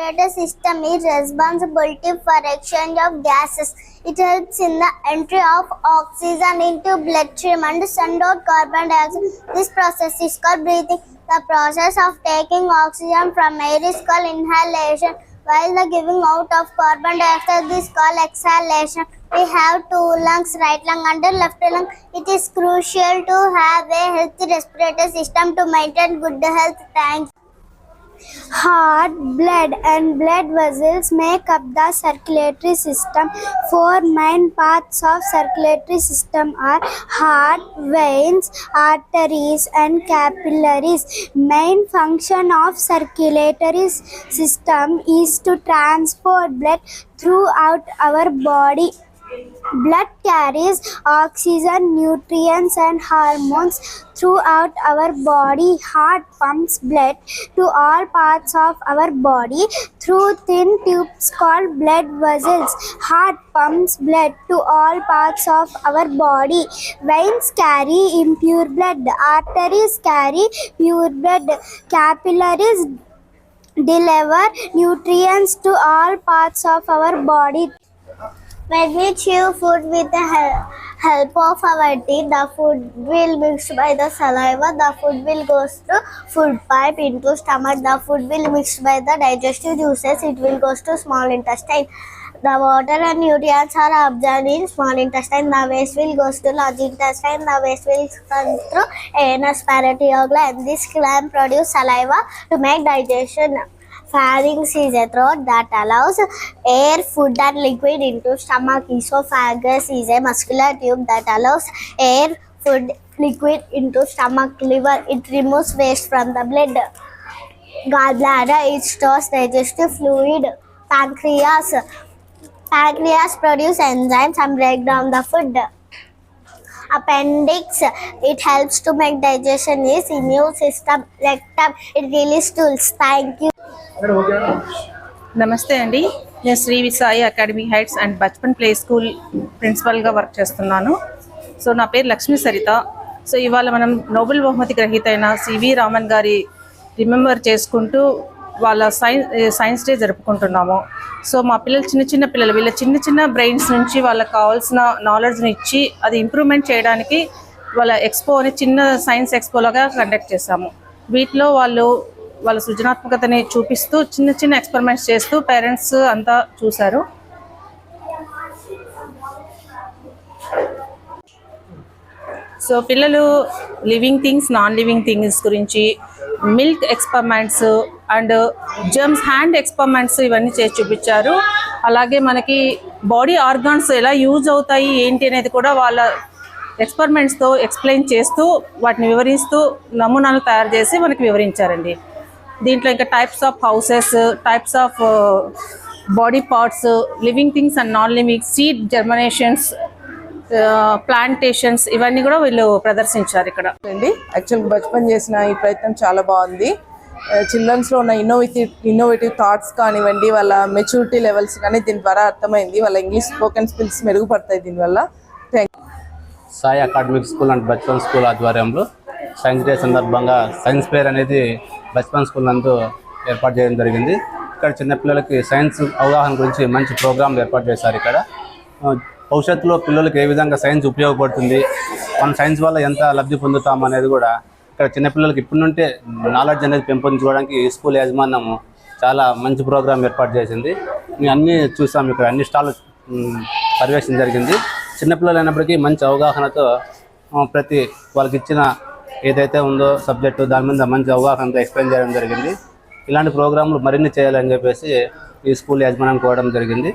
respirator system is responsibility for exchange of gases. It helps in the entry of oxygen into bloodstream and send out carbon dioxide. This process is called breathing. The process of taking oxygen from air is called inhalation, while the giving out of carbon dioxide is called exhalation. We have two lungs, right lung and left lung. It is crucial to have a healthy respiratory system to maintain good health. Thanks. Heart, blood, and blood vessels make up the circulatory system. Four main parts of circulatory system are heart, veins, arteries, and capillaries. Main function of circulatory system is to transport blood throughout our body. Blood carries oxygen, nutrients, and hormones throughout our body. Heart pumps blood to all parts of our body through thin tubes called blood vessels. Heart pumps blood to all parts of our body. Veins carry impure blood. Arteries carry pure blood. Capillaries deliver nutrients to all parts of our body. When we chew food with the hel- help of our teeth, the food will mixed by the saliva. The food will go through food pipe into stomach. The food will mixed by the digestive juices. It will goes to small intestine. The water and nutrients are absorbed in small intestine. The waste will goes to large intestine. The waste will come through anus, parotid gland. This gland produce saliva to make digestion. Pharynx is a throat that allows air, food, and liquid into stomach. Esophagus is a muscular tube that allows air, food, liquid into stomach. Liver it removes waste from the blood. Gallbladder it stores digestive fluid. Pancreas pancreas produce enzymes and break down the food. Appendix it helps to make digestion. Is immune system. Rectum it releases stools. Thank you. నమస్తే అండి. నేను Shri విసాయి academy heights and Bachpan play school ప్రిన్సిపల్గా work చేస్తున్నాను. So నా పేరు Lakshmi Saritha. So ఇవాళ మనం Nobel బహుమతి గ్రహీత అయిన సివి రామన్ గారి రిమెంబర్ చేసుకుంటూ వాళ్ళ సైన్స్ సైన్స్ డే జరుపుకుంటున్నాము. సో మా పిల్లలు చిన్న చిన్న పిల్లలు వీళ్ళ చిన్న చిన్న బ్రెయిన్స్ నుంచి వాళ్ళకి కావాల్సిన నాలెడ్జ్ని ఇచ్చి అది ఇంప్రూవ్మెంట్ చేయడానికి వాళ్ళ ఎక్స్పో అనే చిన్న సైన్స్ ఎక్స్పోలాగా కండక్ట్ చేశాము. వీటిలో వాళ్ళు వాళ్ళ సృజనాత్మకతని చూపిస్తూ చిన్న చిన్న ఎక్స్పెరిమెంట్స్ చేస్తూ పేరెంట్స్ అంతా చూశారు. సో పిల్లలు living things non living things గురించి milk experiments and germs hand experiments ఇవన్నీ చేసి చూపించారు. అలాగే మనకి బాడీ ఆర్గాన్స్ ఎలా యూజ్ అవుతాయి ఏంటి అనేది కూడా వాళ్ళ ఎక్స్పెరిమెంట్స్తో ఎక్స్ప్లెయిన్ చేస్తూ వాటిని వివరిస్తూ నమూనాలు తయారు చేసి మనకి వివరించారండి. దీంట్లో ఇంకా types of houses types of body parts living things and non living seed germinations plantations ఇవన్నీ కూడా వీళ్ళు ప్రదర్శించారు ఇక్కడ. అండి యాక్చువల్గా బచ్పన్ చేసిన ఈ ప్రయత్నం చాలా బాగుంది. చిల్డ్రన్స్లో ఉన్న ఇన్నోవేటివ్ ఇన్నోవేటివ్ థాట్స్ కానివ్వండి వాళ్ళ మెచ్యూరిటీ లెవెల్స్ కానీ దీని ద్వారా అర్థమైంది. వాళ్ళ ఇంగ్లీష్ స్పోకెన్ స్కిల్స్ మెరుగుపడతాయి దీనివల్ల thank Sai academic school and Bachpan school ఆధ్వర్యంలో సైన్స్ డే సందర్భంగా సైన్స్ ఫేర్ అనేది బస్పాన్ స్కూల్ నందు ఏర్పాటు చేయడం జరిగింది. ఇక్కడ చిన్నపిల్లలకి సైన్స్ అవగాహన గురించి మంచి ప్రోగ్రాం ఏర్పాటు చేశారు ఇక్కడ. భవిష్యత్తులో పిల్లలకి ఏ విధంగా సైన్స్ ఉపయోగపడుతుంది మన సైన్స్ వల్ల ఎంత లబ్ధి పొందుతాం అనేది కూడా ఇక్కడ చిన్నపిల్లలకి ఇప్పటి నుండే నాలెడ్జ్ అనేది పెంపొందించుకోవడానికి ఈ స్కూల్ యాజమాన్యము చాలా మంచి ప్రోగ్రాం ఏర్పాటు చేసింది. మేము అన్నీ చూసాం ఇక్కడ అన్ని స్టాల్ పర్యవేక్షణ జరిగింది. చిన్నపిల్లలు అయినప్పటికీ మంచి అవగాహనతో ప్రతి వాళ్ళకి ఇచ్చిన ఏదైతే ఉందో సబ్జెక్టు దాని మీద మంచి అవగాహనతో ఎక్స్ప్లెయిన్ చేయడం జరిగింది. ఇలాంటి ప్రోగ్రాంలు మరిన్ని చేయాలని చెప్పేసి ఈ స్కూల్ యాజమాన్యం కోవడం జరిగింది.